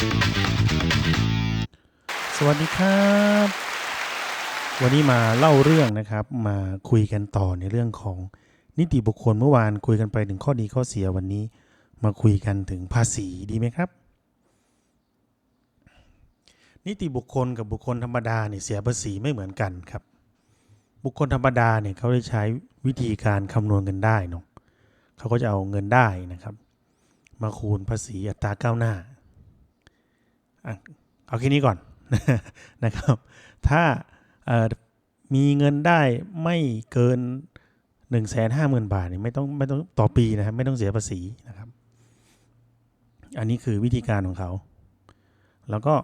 สวัสดีครับ วันนี้มาเล่าเรื่องนะครับ มาคุยกันต่อในเรื่องของนิติบุคคลเมื่อวานคุยกันไปถึงข้อดีข้อเสียวันนี้ มาคุยกันถึงภาษีดีไหมครับ นิติบุคคลกับบุคคลธรรมดาเนี่ยเสียภาษีไม่เหมือนกันครับ บุคคลธรรมดาเนี่ยเขาได้ใช้วิธีการคำนวณกันได้เนาะเขาก็จะเอาเงินได้นะครับ มาคูณภาษีอัตราก้าวหน้า เอาแค่นี้ก่อนนะครับ ถ้ามีเงินได้ไม่เกิน1นึ่งแสนห้าหมื่นบาทเนี่ยไม่ต้องไม่ต้องต่อปีนะครับไม่ต้องเสียภาษีนะครับ อันนี้คือวิธีการของเขา แล้วก็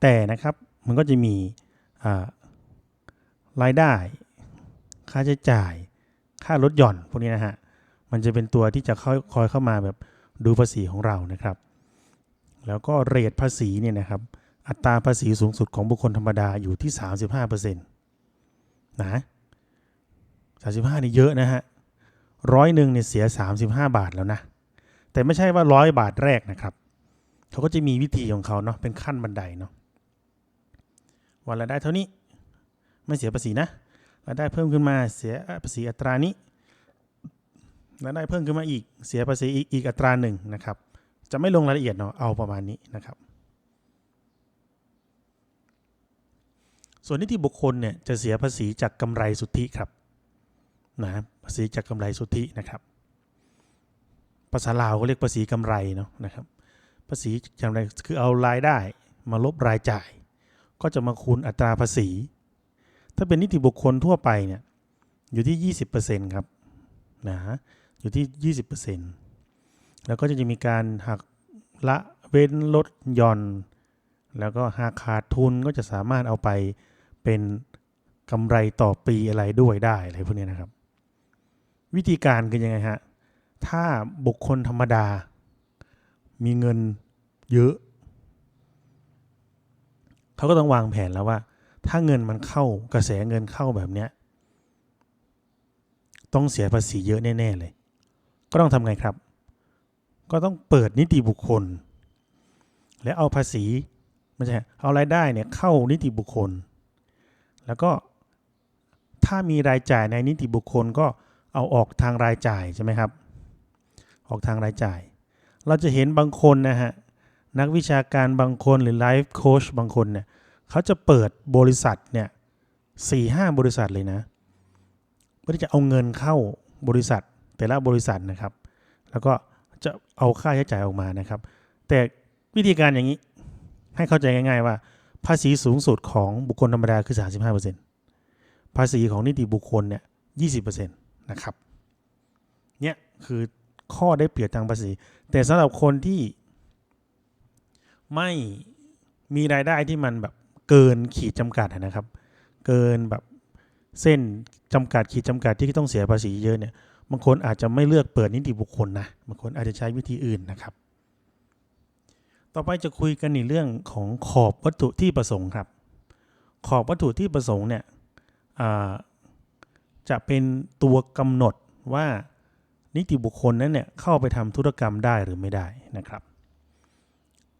แต่นะครับมันก็จะมีรายได้ ค่าใช้จ่าย ค่าลดหย่อนพวกนี้นะฮะมันจะเป็นตัวที่จะคอยเข้ามาแบบดูภาษีของเรานะครับ แล้วก็เรทภาษีเนี่ยนะครับ อัตราภาษีสูงสุดของบุคคลธรรมดาอยู่ที่ 35%นะ35นี่เยอะนะฮะร้อยหนึ่งเนี่ยเสีย 35 บาทแล้วนะ แต่ไม่ใช่ว่าร้อยบาทแรกนะครับเขาก็จะมีวิธีของเขาเนาะเป็นขั้นบันไดเนาะวันรายได้เท่านี้ไม่เสียภาษีนะรายได้เพิ่มขึ้นมาเสียภาษีอัตรานี้รายได้เพิ่มขึ้นมาอีกเสียภาษีอีกอีกอัตราหนึ่งนะครับ จะไม่ลงรายละเอียดเนาะเอาประมาณนี้นะครับ ส่วนนิติบุคคลเนี่ยจะเสียภาษีจากกำไรสุทธิครับนะภาษีจากกำไรสุทธินะครับ ภาษาลาวก็เรียกภาษีกำไรเนาะนะครับ ภาษีกำไรคือเอารายได้มาลบรายจ่าย ก็จะมาคูณอัตราภาษี ถ้าเป็นนิติบุคคลทั่วไปเนี่ยอยู่ที่ 20%ครับนะอยู่ที่ 20% แล้วก็จะมีการหักละเว้นลดหย่อน แล้วก็หากขาดทุนก็จะสามารถเอาไปเป็นกำไรต่อปีอะไรด้วยได้อะไรพวกนี้นะครับ วิธีการคือยังไงฮะ ถ้าบุคคลธรรมดา มีเงินเยอะ เขาก็ต้องวางแผนแล้วว่า ถ้าเงินมันเข้ากระแสเงินเข้าแบบเนี้ยต้องเสียภาษีเยอะแน่ ๆ เลย ก็ต้องทำไงครับ ก็ต้องเปิดนิติบุคคล และเอาภาษีไม่ใช่เอารายได้เนี่ยเข้านิติบุคคล แล้วก็ถ้ามีรายจ่ายในนิติบุคคลก็เอาออกทางรายจ่ายใช่ไหมครับ ออกทางรายจ่าย เราจะเห็นบางคนนะฮะนักวิชาการบางคนหรือไลฟ์โค้ชบางคนเนี่ยเขาจะเปิดบริษัทเนี่ยสี่ห้าบริษัทเลยนะเพื่อที่จะเอาเงินเข้าบริษัทแต่ละบริษัทนะครับ แล้วก็ จะเอาค่าใช้จ่ายออกมานะครับ แต่วิธีการอย่างนี้ให้เข้าใจง่าย ๆ ว่า ภาษีสูงสุดของบุคคลธรรมดาคือ 35%ภาษีของนิติบุคคลเนี่ย20%นะครับเนี่ยคือข้อได้เปรียบทางภาษี แต่สำหรับคนที่ไม่มีรายได้ที่มันแบบเกินขีดจำกัดนะครับ เกินแบบเส้นจำกัดขีดจำกัดที่ต้องเสียภาษีเยอะเนี่ย บางคนอาจจะไม่เลือกเปิดนิติบุคคลนะบางคนอาจจะใช้วิธีอื่นนะครับ ต่อไปจะคุยกันในเรื่องของขอบวัตถุที่ประสงค์ครับ ขอบวัตถุที่ประสงค์เนี่ยจะเป็นตัวกำหนดว่านิติบุคคลนั้นเนี่ยเข้าไปทำธุรกรรมได้หรือไม่ได้นะครับ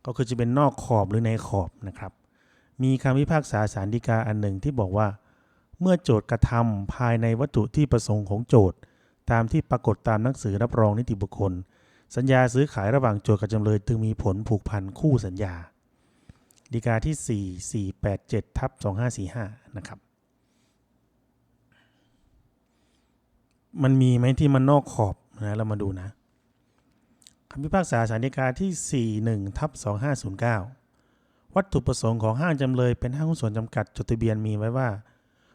ก็คือจะเป็นนอกขอบหรือในขอบนะครับ มีคำพิพากษาสารดีกาอันหนึ่งที่บอกว่า เมื่อโจทย์กระทำภายในวัตถุที่ประสงค์ของโจทย์ ตามที่ปรากฏตามหนังสือรับรองนิติบุคคล สัญญาซื้อขายระหว่างโจทย์กับจำเลยจึงมีผลผูกพันคู่สัญญาดีกาที่ 4487ทับ2545 นะครับ มันมีไหมที่มันนอกขอบนะเรามาดูนะคำพิพากษาสารดีกาที่ 41ทับ2509 วัตถุประสงค์ของห้างจำเลยเป็นห้างหุ้นส่วนจำกัดจดทะเบียนมีไว้ว่า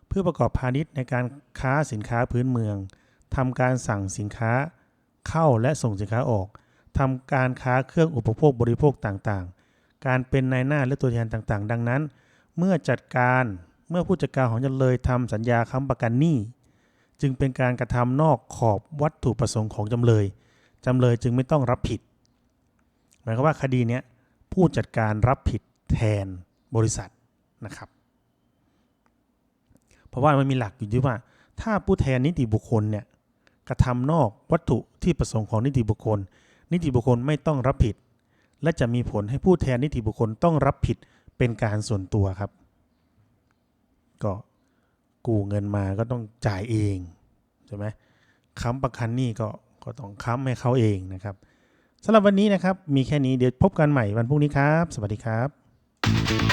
เพื่อประกอบพาณิชย์ในการค้าสินค้าพื้นเมือง ทำการสั่งสินค้าเข้าและส่งสินค้าออกทำการค้าเครื่องอุปโภคบริโภคต่างๆ การเป็นนายหน้าและตัวแทนต่างๆ ดังนั้น เมื่อจัดการเมื่อผู้จัดการของจำเลยทำสัญญาค้ำประกันหนี้จึงเป็นการกระทำนอกขอบวัตถุประสงค์ของจำเลย จำเลยจึงไม่ต้องรับผิด หมายความว่าคดีนี้ผู้จัดการรับผิดแทนบริษัทนะครับ เพราะว่ามันมีหลักอยู่ที่ว่า ถ้าผู้แทนนิติบุคคลเนี่ย กระทำนอกวัตถุที่ประสงค์ของนิติบุคคล นิติบุคคลไม่ต้องรับผิด และจะมีผลให้ผู้แทนนิติบุคคลต้องรับผิดเป็นการส่วนตัวครับ ก็กู้เงินมาก็ต้องจ่ายเองใช่ไหมค้ำประกันนี้ก็ก็ต้องค้ำให้เขาเองนะครับสำหรับวันนี้นะครับ มีแค่นี้เดี๋ยวพบกันใหม่วันพรุ่งนี้ครับ สวัสดีครับ